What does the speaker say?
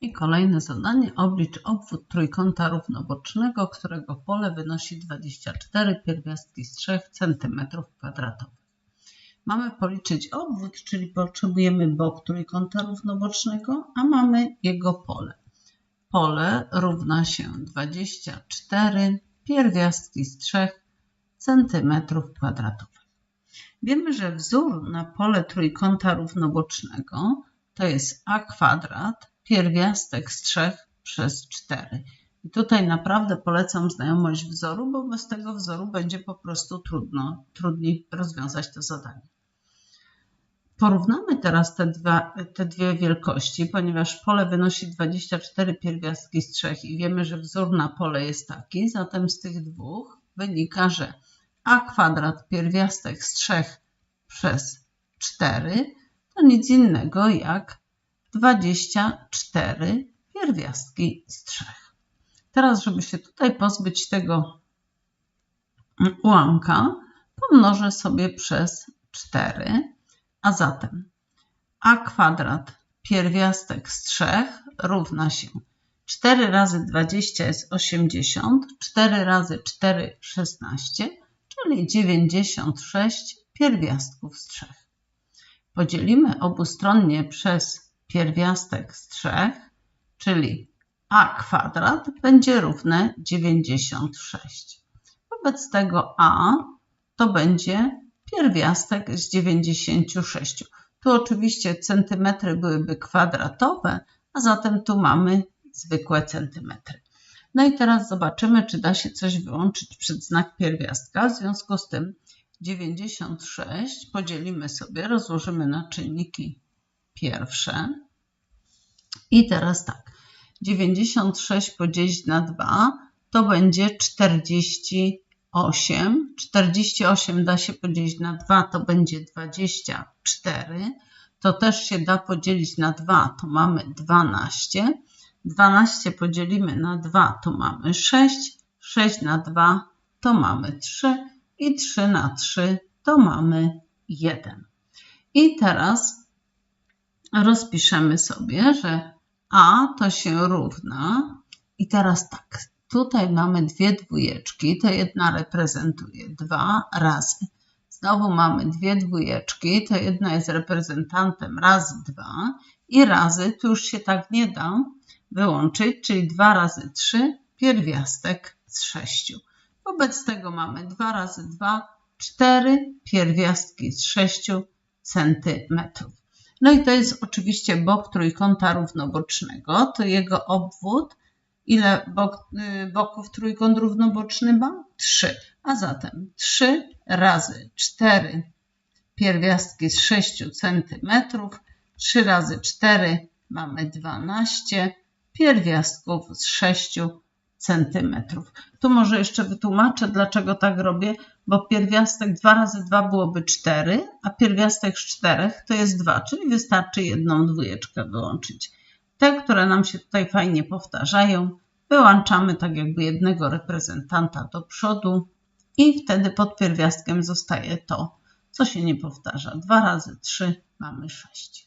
I kolejne zadanie. Oblicz obwód trójkąta równobocznego, którego pole wynosi 24 pierwiastki z 3 cm2. Mamy policzyć obwód, czyli potrzebujemy bok trójkąta równobocznego, a mamy jego pole. Pole równa się 24 pierwiastki z 3 cm2. Wiemy, że wzór na pole trójkąta równobocznego to jest a kwadrat pierwiastek z 3 przez 4. I tutaj naprawdę polecam znajomość wzoru, bo bez tego wzoru będzie po prostu trudno, trudniej rozwiązać to zadanie. Porównamy teraz te, dwa, te dwie wielkości, ponieważ pole wynosi 24 pierwiastki z 3 i wiemy, że wzór na pole jest taki, zatem z tych dwóch wynika, że a kwadrat pierwiastek z 3 przez 4 to nic innego jak 24 pierwiastki z 3. Teraz, żeby się tutaj pozbyć tego ułamka, pomnożę sobie przez 4, a zatem a kwadrat pierwiastek z 3 równa się 4 razy 20 jest 80, 4 razy 4 16, czyli 96 pierwiastków z 3. Podzielimy obustronnie przez pierwiastek z 3, czyli a kwadrat będzie równe 96. Wobec tego a to będzie pierwiastek z 96. Tu oczywiście centymetry byłyby kwadratowe, a zatem tu mamy zwykłe centymetry. No i teraz zobaczymy, czy da się coś wyłączyć przed znak pierwiastka. W związku z tym 96 podzielimy sobie, rozłożymy na czynniki pierwsze. I teraz tak, 96 podzielić na 2 to będzie 48. 48 da się podzielić na 2 to będzie 24. To też się da podzielić na 2 to mamy 12. 12 podzielimy na 2 to mamy 6. 6 na 2 to mamy 3 i 3 na 3 to mamy 1. I teraz rozpiszemy sobie, że a to się równa i teraz tak, tutaj mamy dwie dwójeczki, to jedna reprezentuje 2 razy. Znowu mamy dwie dwójeczki, to jedna jest reprezentantem razy 2 i razy, tu już się tak nie da wyłączyć, czyli 2 razy 3 pierwiastek z 6. Wobec tego mamy 2 razy 2, 4 pierwiastki z 6 centymetrów. No i to jest oczywiście bok trójkąta równobocznego, to jego obwód. Ile bok, y, boków trójkąt równoboczny ma? 3. A zatem 3 razy 4 pierwiastki z 6 centymetrów. 3 razy 4 mamy 12 pierwiastków z 6 centymetrów. Tu może jeszcze wytłumaczę, dlaczego tak robię, bo pierwiastek 2 razy 2 byłoby 4, a pierwiastek z 4 to jest 2, czyli wystarczy jedną dwójeczkę wyłączyć. Te, które nam się tutaj fajnie powtarzają, wyłączamy tak jakby jednego reprezentanta do przodu i wtedy pod pierwiastkiem zostaje to, co się nie powtarza. 2 razy 3 mamy 6.